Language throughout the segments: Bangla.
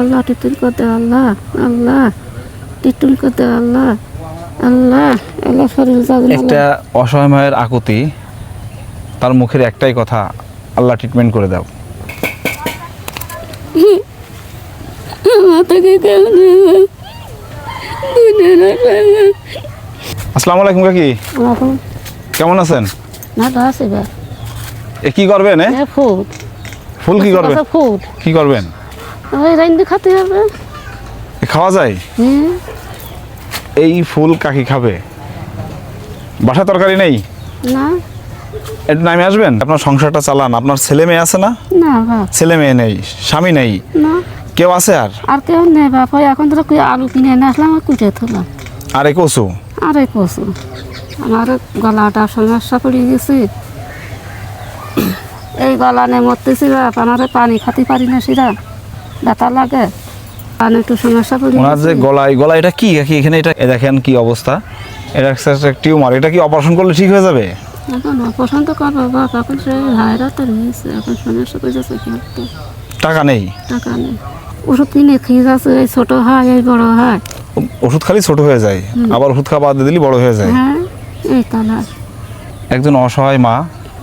আল্লাহ টিটুল করতে আল্লাহ আল্লাহ টিটুল করতে আল্লাহ আল্লাহ আল্লাহ শরীর যাবে একটা অসহায় মায়ের আকুতি তার মুখের একটাই কথা আল্লাহ ট্রিটমেন্ট করে দাও। আসসালামু আলাইকুম কাকি। কেমন আছেন? তো আছে এ কি করবেন? ফুট ফুল। কি করবেন? ফুট কি করবেন? ওই রাইন্দে খেতে হবে। খাওয়া যায়? এই ফুল কাকি খাবে? বাসা তরকারি নেই? না। একটু নামে আসবেন? আপনার সংসারটা চালান। আপনার ছেলে মেয়ে আছে না? না বাপ ছেলে মেয়ে নেই স্বামী নেই। না। কেউ আছে আর? আর কেউ নেই বাপ। ওই এখন তো কুই আলু কিনে এনে আসলাম আর কুটে তুলাম আর কচু? আর কচু। আমার গলাটা সমস্যা পড়ে গেছে। এই গলা নিয়ে মরতেছি বাপ। আমার পানি খাতে পারি না সেরা। ব্যথা লাগে। একটু সমস্যা পড়ে ওনার যে গলায় গলা এটা কি? কাকি এখানে এটা দেখেন কি অবস্থা। এটা একটা টিউমার। এটা কি অপারেশন করলে ঠিক হয়ে যাবে? এখন করব বাপ। এখন সে ভাইরা তো রয়েছে। এখন সমস্যা করে যাচ্ছে কি টাকা নেই? টাকা নেই। ওষুধ কিনে খেয়ে যাচ্ছে এই ছোটো হয় এই বড় হয়। ওষুধ খালি ছোট হয়ে যায়। আবার ওষুধ খাওয়া বাদ দিয়ে দিলে বড় হয়ে যায়। হ্যাঁ এই তালা একজন অসহায় মা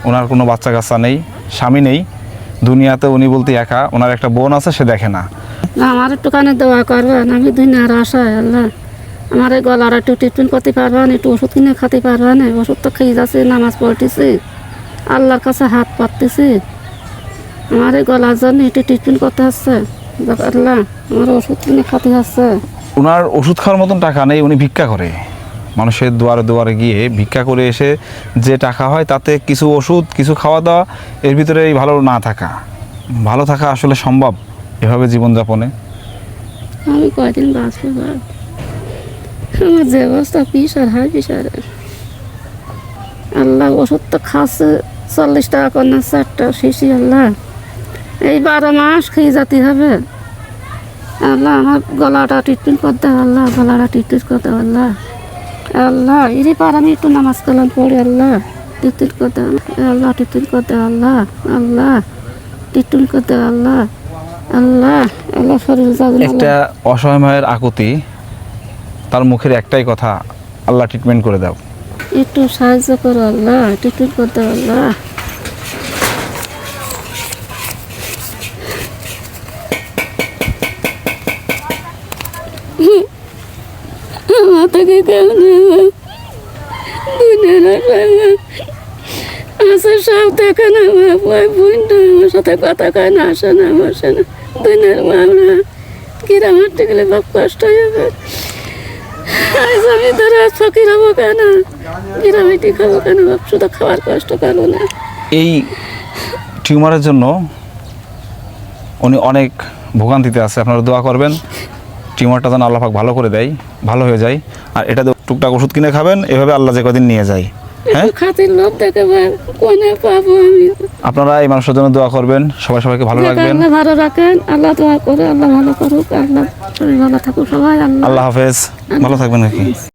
ওনার কোনো বাচ্চা কাচ্চা নেই স্বামী নেই। দুনিয়াতে উনি বলতে একা ওনার একটা বোন আছে সে দেখে না। না আমার একটুখানি দোয়া করবেন আমি দুনিয়ার আশায় আল্লাহ। আমার এই গলার একটু ট্রিটমেন্ট করতে পারবেন একটু ওষুধ কিনে খেতে পারবেন ওষুধ তো খেয়ে যাচ্ছে নামাজ পড়তেছি। আল্লাহর কাছে হাত পাততেছি। আমার এই গলার জন্য একটু ট্রিটমেন্ট করতে হচ্ছে। আল্লাহ আমার ওষুধ কিনে খেতে হচ্ছে। ওনার ওষুধ খাওয়ার মতন টাকা নেই উনি ভিক্ষা করে। মানুষের দুয়ারে দুয়ারে গিয়ে ভিক্ষা করে এসে যে টাকা হয় তাতে কিছু ওষুধ, কিছু খাওয়া দাওয়া এর ভিতরে এই ভালো না থাকা। ভালো থাকা আসলে সম্ভব এভাবে জীবনযাপনে? আমি কয়দিন বাঁচবো আমার যে অবস্থা পিসার হাই পিসার আল্লাহ ওষুধ তো খাচ্ছে, চল্লিশ টাকা করে না চারটা শিশি, আল্লাহ। এই বারো মাস খেয়ে যেতে হবে। আল্লাহ আমার গলাটা ট্রিটমেন্ট করতে আল্লাহ, গলাটা ট্রিটমেন্ট করতে আল্লাহ। আল্লাহ এরই পার আমি একটু নামাজ কালাম পড়ে আল্লাহ। টিটুল কত আল্লাহ টিটুল কত আল্লাহ আল্লাহ। টিটুল কত আল্লাহ আল্লাহ। আল্লাহ শরীর জাগল একটা অসহায় মায়ের আকুতি তার মুখের একটাই কথা আল্লাহ ট্রিটমেন্ট করে দাও। একটু সাহায্য করো আল্লাহ ট্রিটমেন্ট করতে হবে, আল্লাহ মাথাকে কেমন আসে সব দেখে না আমার সাথে কথা কয় না আসে না বসে না দিনের বাংলা কিরাম হাঁটতে গেলে বাপ কষ্ট যাবে আজ আমি ধরে ফকির হব কেন গিরামিটি খাব কেন শুধু খাওয়ার কষ্ট করব না এই টিউমারের জন্য উনি অনেক ভোগান্তিতে আছে। আপনারা দোয়া করবেন। টিউমারটা যেন আল্লাহফাক ভালো করে দেয় ভালো হয়ে যায়। আর এটা টুকটাক ওষুধ কিনে খাবেন এভাবে আল্লাহ যে কদিন নিয়ে যায়। হ্যাঁ? আপনারা এই মানুষের জন্য দোয়া করবেন সবাই সবাইকে ভালো রাখবেন। ভালো রাখেন আল্লাহ দোয়া করে আল্লাহ ভালো করুক আল্লাহ ভালো থাকুক সবাই আল্লাহ আল্লাহ হাফেজ ভালো থাকবেন আর কি